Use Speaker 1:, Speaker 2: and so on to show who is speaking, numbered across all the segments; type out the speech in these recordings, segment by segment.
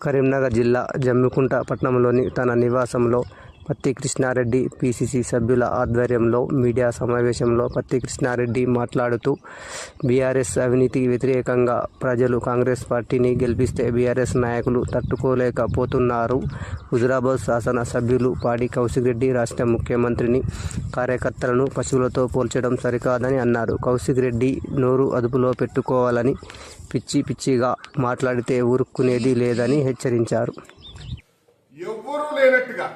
Speaker 1: కరీంనగర్ జిల్లా జమ్మికుంట పట్టణంలోని తన నివాసంలో పత్తి కృష్ణారెడ్డి పిసిసి సభ్యుల ఆధ్వర్యంలో మీడియా సమావేశంలో పత్తి కృష్ణారెడ్డి మాట్లాడుతూ బీఆర్ఎస్ అవినీతికి వ్యతిరేకంగా ప్రజలు కాంగ్రెస్ పార్టీని గెలిపిస్తే బీఆర్ఎస్ నాయకులు తట్టుకోలేకపోతున్నారు. హుజురాబాద్ శాసన సభ్యులు పాడి కౌశిక్ రెడ్డి రాష్ట్ర ముఖ్యమంత్రిని కార్యకర్తలను పశువులతో పోల్చడం సరికాదని అన్నారు. కౌశిక్ రెడ్డి నోరు అదుపులో పెట్టుకోవాలని పిచ్చి పిచ్చిగా మాట్లాడితే ఊరుకునేది లేదని హెచ్చరించారు.
Speaker 2: ఎవ్వరూ లేనట్టుగా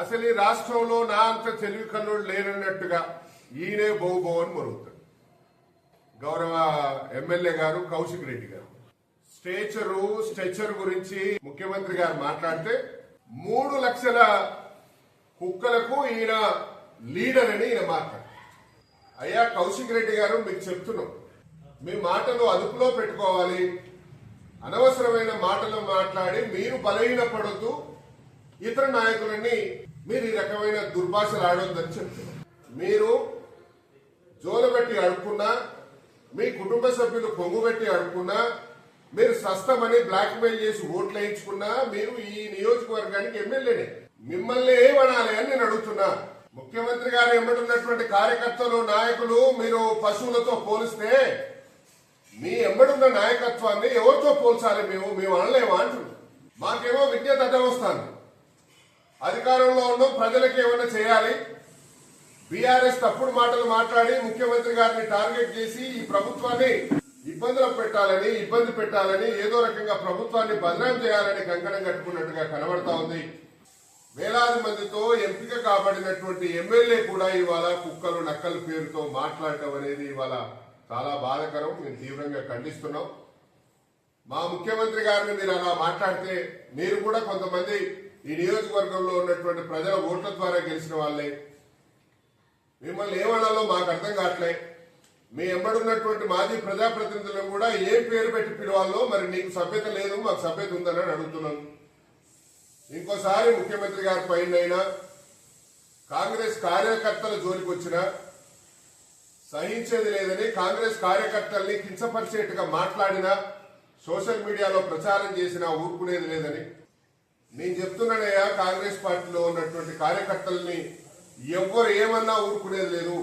Speaker 2: అసలు ఈ రాష్ట్రంలో నా అంత తెలివి కన్నుడు లేనన్నట్టుగా ఈయనే బహుబో అని మరుగుతాడు. గౌరవ ఎమ్మెల్యే గారు కౌశిక్ రెడ్డి గారు. స్టేచరు స్ట్రెచర్ గురించి ముఖ్యమంత్రి గారు మాట్లాడితే మూడు లక్షల కుక్కలకు ఈయన లీడర్ అని ఈయన మాట్లాడు అయ్యా కౌశిక్ రెడ్డి గారు మీకు చెప్తున్నాం. మీ మాటలు అదుపులో పెట్టుకోవాలి. అనవసరమైన మాటలు మాట్లాడి మీరు బలహీనపడొద్దు. ఇతర నాయకులని రకమైన దుర్భాషలు ఆడొద్దని చెప్తున్నారు మీరు జోలబెట్టి అడుక్కున్నా మీ కుటుంబ సభ్యులు పొంగుబెట్టి అడుక్కున్నా మీరు సస్తమని బ్లాక్ మెయిల్ చేసి ఓట్లు వేయించుకున్నా మీరు ఈ నియోజకవర్గానికి ఎమ్మెల్యేనే. మిమ్మల్ని ఏమనాలి అని నేను అడుగుతున్నా. ముఖ్యమంత్రి గారు ఎమ్మడున్నటువంటి కార్యకర్తలు నాయకులు మీరు పశువులతో పోలిస్తే మీ ఎమ్మడున్న నాయకత్వాన్ని ఎవరితో పోల్చాలి మేము? మేము అనలేమా అంటున్నాం. మాకేమో విద్య వస్తుంది. అధికారంలో ఉన్నాం ప్రజలకు ఏమైనా చేయాలి? బీఆర్ఎస్ తప్పుడు మాటలు మాట్లాడి ముఖ్యమంత్రి గారిని టార్గెట్ చేసి ఈ ప్రభుత్వాన్ని ఇబ్బందులు పెట్టాలని ఇబ్బంది పెట్టాలని ఏదో రకంగా ప్రభుత్వాన్ని బదనాం చేయాలని కంకణం కట్టుకున్నట్టుగా కనబడతా ఉంది. వేలాది మందితో ఎంపిక కాబడినటువంటి ఎమ్మెల్యే కూడా ఇవాళ కుక్కలు నక్కల పేరుతో మాట్లాడటం అనేది ఇవాళ చాలా బాధకరం. మేము తీవ్రంగా ఖండిస్తున్నాం. మా ముఖ్యమంత్రి గారిని మీరు అలా మాట్లాడితే మీరు కూడా కొంతమంది ఈ నియోజకవర్గంలో ఉన్నటువంటి ప్రజల ఓట్ల ద్వారా గెలిచిన వాళ్ళే. మిమ్మల్ని ఏమనాలో మాకు అర్థం కావట్లే. మీ ఎంబడున్నటువంటి మాజీ ప్రజాప్రతినిధులను కూడా ఏ పేరు పెట్టి పిలవాలో మరి నీకు సభ్యత లేదు మాకు సభ్యత ఉందని అడుగుతున్నాను ఇంకోసారి ముఖ్యమంత్రి గారి పైన కాంగ్రెస్ కార్యకర్తల జోలికి వచ్చినా సహించేది లేదని కాంగ్రెస్ కార్యకర్తల్ని కించపరిచేట్టుగా మాట్లాడినా సోషల్ మీడియాలో ప్రచారం చేసినా ఊరుకునేది లేదని నేను చెప్తున్నానయ్యా కాంగ్రెస్ పార్టీలో ఉన్నటువంటి కార్యకర్తల్ని ఎవ్వరు ఏమన్నా ఊరుకునేది లేదు.